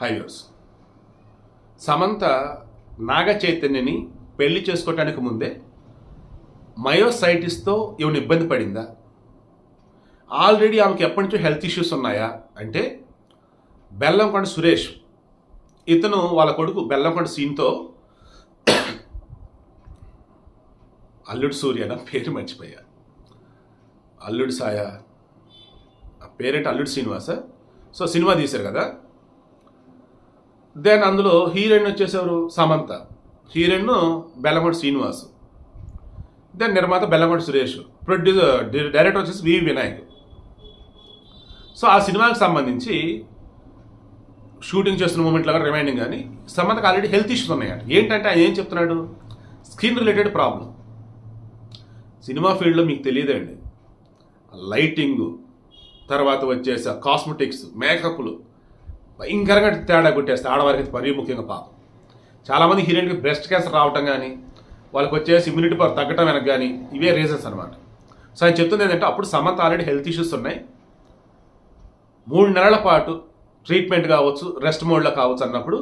Highways. Samantha నాగ చైతన్యని పెళ్ళి చేసుకోవటానికి ముందే మయోసైటిస్తో ఈమెను ఇబ్బంది పడిందా? ఆల్రెడీ ఆమెకి ఎప్పటి నుంచో హెల్త్ ఇష్యూస్ ఉన్నాయా? అంటే బెల్లంకొండ సురేష్ ఇతను వాళ్ళ కొడుకు బెల్లంకొండ సీన్తో అల్లుడు సూర్య పేరు మర్చిపోయా. అల్లుడు సాయ. ఆ పేరేంటి? అల్లుడు శ్రీనివాస? సో సినిమా తీశారు కదా? దెన్ అందులో హీరోయిన్ వచ్చేసేవారు సమంత. హీరోయిన్ బెల్లమూడి శ్రీనివాస్. దెన్ నిర్మాత బెల్లమూడి సురేష్. ప్రొడ్యూసర్ డైరెక్టర్ వచ్చేసి వి. వినాయక్. సో ఆ సినిమాకి సంబంధించి షూటింగ్ చేస్తున్న మూమెంట్లో కానీ రిమైండింగ్ కానీ సమంతకు ఆల్రెడీ హెల్త్ ఇష్యూస్ ఉన్నాయంట. ఏంటంటే ఆయన ఏం చెప్తున్నాడు? Skin related problem. సినిమా ఫీల్డ్లో మీకు తెలియదండి. లైటింగు తర్వాత వచ్చేసి కాస్మెటిక్స్ మేకప్లు భయంకరంగా తేడా కొట్టేస్తే ఆడవారికి అయితే మరీ ముఖ్యంగా పాపం. చాలామంది హీరోయిన్కి బ్రెస్ట్ క్యాన్సర్ రావటం కానీ వాళ్ళకి వచ్చేసి ఇమ్యూనిటీ పవర్ తగ్గటం వెనక కానీ ఇవే రీజన్స్ అనమాట సో ఆయన చెప్తుంది ఏంటంటే అప్పుడు సమంత ఆల్రెడీ హెల్త్ ఇష్యూస్ ఉన్నాయి. మూడు నెలల పాటు ట్రీట్మెంట్ కావచ్చు రెస్ట్ మోడ్లో కావచ్చు అన్నప్పుడు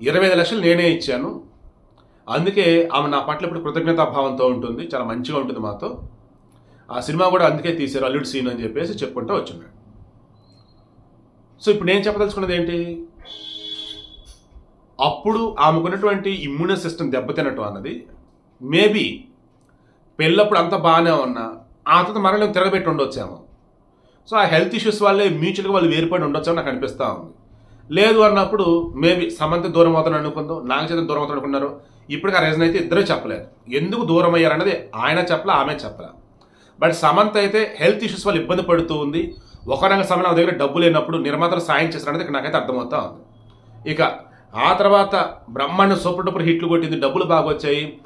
ఇరవై ఐదు లక్షలు నేనే ఇచ్చాను. అందుకే ఆమె నా పట్ల ఇప్పుడు కృతజ్ఞతాభావంతో ఉంటుంది. చాలా మంచిగా ఉంటుంది మాతో. ఆ సినిమా కూడా అందుకే తీశారు అల్లుడు సీన్ అని చెప్పేసి చెప్పుకుంటూ వచ్చున్నాడు. సో ఇప్పుడు నేను చెప్పదలుచుకున్నది ఏంటి? అప్పుడు ఆమెకున్నటువంటి ఇమ్యూనో సిస్టమ్ దెబ్బతినటం అన్నది మేబీ పెళ్ళప్పుడు అంత బాగానే ఉన్నా ఆ తర్వాత మరణం తిరగబెట్టి ఉండొచ్చాము. సో ఆ హెల్త్ ఇష్యూస్ వల్లే మ్యూచువల్గా వాళ్ళు వేరుపడి ఉండొచ్చామని నాకు అనిపిస్తూ ఉంది. లేదు అన్నప్పుడు మేబీ సమంత దూరం అవుతాను అనుకుందో నాగచంద్ర దూరం అవుతాను అనుకున్నారు. ఇప్పటికి ఆ రీజన్ అయితే ఇద్దరు చెప్పలేదు. ఎందుకు దూరం అయ్యారన్నది ఆయన చెప్పలే ఆమె చెప్పలే. బట్ సమంత అయితే హెల్త్ ఇష్యూస్ వల్ల ఇబ్బంది పడుతూ ఉంది. ఒక రంగ సమయం దగ్గర డబ్బు లేనప్పుడు నిర్మాతలు సాయం చేశారనేది ఇక్కడ నాకైతే అర్థమవుతా ఉంది. ఇక ఆ తర్వాత బ్రహ్మాండ సూపర్ హిట్లు కొట్టింది డబ్బులు బాగా వచ్చాయి.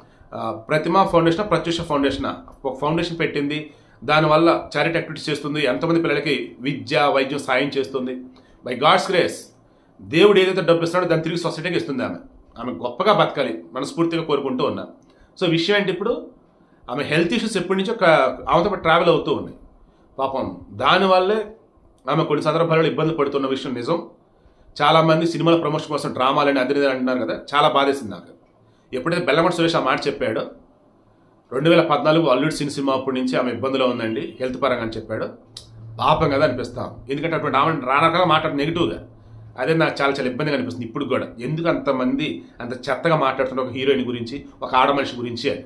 ప్రతిమా ఫౌండేషన్ ప్రత్యూష ఫౌండేషన్ ఒక ఫౌండేషన్ పెట్టింది. దానివల్ల చారిటీ యాక్టివిటీస్ చేస్తుంది. ఎంతమంది పిల్లలకి విద్య వైద్యం సాయం చేస్తుంది. బై గాడ్స్ గ్రేస్ దేవుడు ఏదైతే డబ్బు ఇస్తున్నాడో దాన్ని తిరిగి సొసైటీకి ఇస్తుంది ఆమె. ఆమె గొప్పగా బతకాలి మనస్ఫూర్తిగా కోరుకుంటూ ఉన్నా. సో విషయం ఏంటి ఇప్పుడు? ఆమె హెల్త్ ఇష్యూస్ ఎప్పటి నుంచో క- ఆమెతో ట్రావెల్ అవుతూ ఉన్నాయి. పాపం దానివల్లే ఆమె కొన్ని సందర్భాలలో ఇబ్బందులు పడుతున్న విషయం నిజం. చాలామంది సినిమాల ప్రమోషన్ కోసం డ్రామాలని అదే అంటున్నారు కదా చాలా బాధేసింది నాకు. ఎప్పుడైతే బెల్లమటి సురేష్ ఆ మాట చెప్పాడో రెండు వేల పద్నాలుగు అల్లుడు సిన్ సినిమా అప్పటి నుంచి ఆమె ఇబ్బందిలో ఉందండి హెల్త్ పరంగా అని చెప్పాడు. పాపం కదా అనిపిస్తాం. ఎందుకంటే అటువంటి ఆమె రానకగా మాట్లాడు నెగిటివ్గా. అదే నాకు చాలా చాలా ఇబ్బందిగా అనిపిస్తుంది ఇప్పుడు కూడా. ఎందుకు అంతమంది అంత చెత్తగా మాట్లాడుతున్న ఒక హీరోయిన్ గురించి ఒక ఆడ మనిషి గురించి అని.